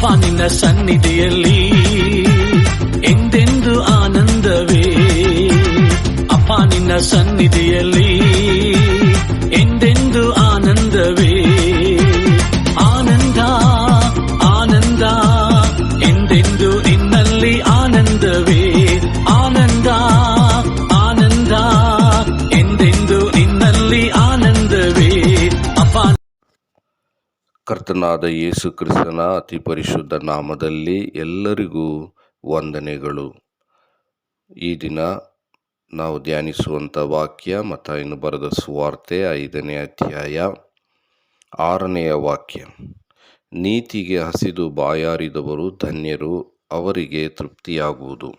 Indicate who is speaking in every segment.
Speaker 1: ಅಪ್ಪ ನಿನ್ನ ಸನ್ನಿಧಿಯಲ್ಲಿ
Speaker 2: ಕರ್ತನಾದ ಯೇಸು ಕ್ರಿಸ್ತನ ಅತಿ ಪರಿಶುದ್ಧ ನಾಮದಲ್ಲಿ ಎಲ್ಲರಿಗೂ ವಂದನೆಗಳು. ಈ ದಿನ ನಾವು ಧ್ಯಾನಿಸುವಂಥ ವಾಕ್ಯ ಮತ್ತು ಇನ್ನು ಬರೆದ ಸುವಾರ್ತೆ ಐದನೇ ಅಧ್ಯಾಯ ಆರನೆಯ ವಾಕ್ಯ. ನೀತಿಗೆ ಹಸಿದು ಬಾಯಾರಿದವರು ಧನ್ಯರು, ಅವರಿಗೆ ತೃಪ್ತಿಯಾಗುವುದು.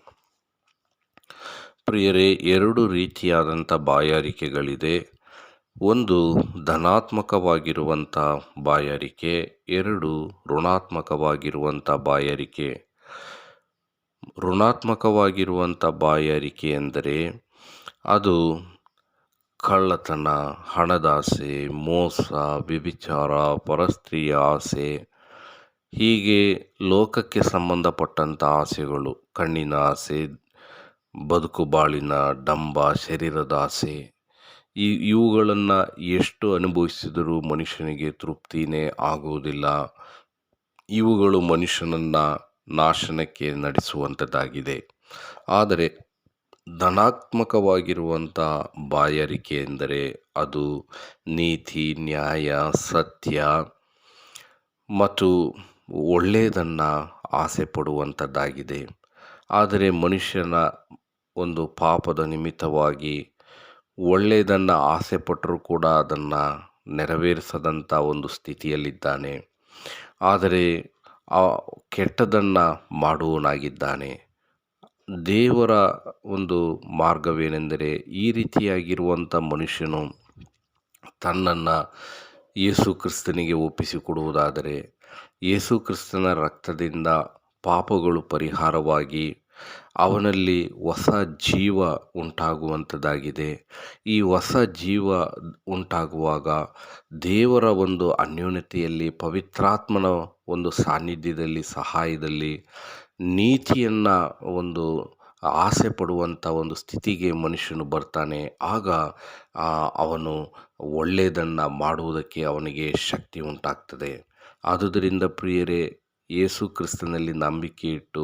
Speaker 2: ಪ್ರಿಯರೇ, ಎರಡು ರೀತಿಯಾದಂಥ ಬಾಯಾರಿಕೆಗಳಿದೆ. ಒಂದು ಧನಾತ್ಮಕವಾಗಿರುವಂಥ ಬಾಯಾರಿಕೆ, ಎರಡು ಋಣಾತ್ಮಕವಾಗಿರುವಂಥ ಬಾಯಾರಿಕೆ. ಋಣಾತ್ಮಕವಾಗಿರುವಂಥ ಬಾಯಾರಿಕೆ ಎಂದರೆ ಅದು ಕಳ್ಳತನ, ಹಣದಾಸೆ, ಮೋಸ, ವ್ಯಭಿಚಾರ, ಪರಸ್ತ್ರೀಯ ಆಸೆ, ಹೀಗೆ ಲೋಕಕ್ಕೆ ಸಂಬಂಧಪಟ್ಟಂಥ ಆಸೆಗಳು, ಕಣ್ಣಿನ ಆಸೆ, ಬದುಕು ಬಾಳಿನ ಡಂಬ, ಶರೀರದ ಆಸೆ ಈ ಇವುಗಳನ್ನು ಎಷ್ಟು ಅನುಭವಿಸಿದರೂ ಮನುಷ್ಯನಿಗೆ ತೃಪ್ತಿನೇ ಆಗುವುದಿಲ್ಲ. ಇವುಗಳು ಮನುಷ್ಯನನ್ನು ನಾಶನಕ್ಕೆ ನಡೆಸುವಂಥದ್ದಾಗಿದೆ ಆದರೆ ಧನಾತ್ಮಕವಾಗಿರುವಂಥ ಬಾಯಾರಿಕೆ ಎಂದರೆ ಅದು ನೀತಿ, ನ್ಯಾಯ, ಸತ್ಯ ಮತ್ತು ಒಳ್ಳೆಯದನ್ನು ಆಸೆ ಪಡುವಂಥದ್ದಾಗಿದೆ ಆದರೆ ಮನುಷ್ಯನ ಒಂದು ಪಾಪದ ನಿಮಿತ್ತವಾಗಿ ಒಳ್ಳೆಯದನ್ನು ಆಸೆ ಪಟ್ಟರೂ ಕೂಡ ಅದನ್ನು ನೆರವೇರಿಸದಂಥ ಒಂದು ಸ್ಥಿತಿಯಲ್ಲಿದ್ದಾನೆ. ಆದರೆ ಆ ಕೆಟ್ಟದನ್ನು ಮಾಡುವನಾಗಿದ್ದಾನೆ ದೇವರ ಒಂದು ಮಾರ್ಗವೇನೆಂದರೆ ಈ ರೀತಿಯಾಗಿರುವಂಥ ಮನುಷ್ಯನು ತನ್ನನ್ನು ಯೇಸು ಕ್ರಿಸ್ತನಿಗೆ ಒಪ್ಪಿಸಿಕೊಡುವುದಾದರೆ, ಯೇಸು ಕ್ರಿಸ್ತನ ರಕ್ತದಿಂದ ಪಾಪಗಳು ಪರಿಹಾರವಾಗಿ ಅವನಲ್ಲಿ ಹೊಸ ಜೀವ ಉಂಟಾಗುವಂಥದ್ದಾಗಿದೆ. ಈ ಹೊಸ ಜೀವ ಉಂಟಾಗುವಾಗ ದೇವರ ಒಂದು ಅನ್ಯೋನ್ಯತೆಯಲ್ಲಿ, ಪವಿತ್ರಾತ್ಮನ ಒಂದು ಸಾನ್ನಿಧ್ಯದಲ್ಲಿ, ಸಹಾಯದಲ್ಲಿ, ನೀತಿಯನ್ನು ಒಂದು ಆಸೆ ಪಡುವಂಥ ಒಂದು ಸ್ಥಿತಿಗೆ ಮನುಷ್ಯನು ಬರ್ತಾನೆ. ಆಗ ಅವನು ಒಳ್ಳೆಯದನ್ನು ಮಾಡುವುದಕ್ಕೆ ಅವನಿಗೆ ಶಕ್ತಿ ಉಂಟಾಗ್ತದೆ. ಆದುದರಿಂದ ಪ್ರಿಯರೇ ಯೇಸು ಕ್ರಿಸ್ತನಲ್ಲಿ ನಂಬಿಕೆ ಇಟ್ಟು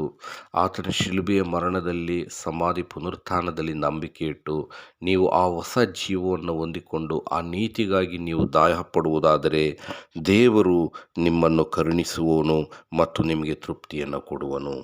Speaker 2: ಆತನ ಶಿಲುಬೆಯ ಮರಣದಲ್ಲಿ, ಸಮಾಧಿ ಪುನರುತ್ಥಾನದಲ್ಲಿ ನಂಬಿಕೆ ಇಟ್ಟು ನೀವು ಆ ಹೊಸ ಜೀವವನ್ನು ಹೊಂದಿಕೊಂಡು ಆ ನೀತಿಗಾಗಿ ನೀವು ದಾಯ ಪಡುವುದಾದರೆ ದೇವರು ನಿಮ್ಮನ್ನು ಕರುಣಿಸುವವನು ಮತ್ತು ನಿಮಗೆ ತೃಪ್ತಿಯನ್ನು ಕೊಡುವನು.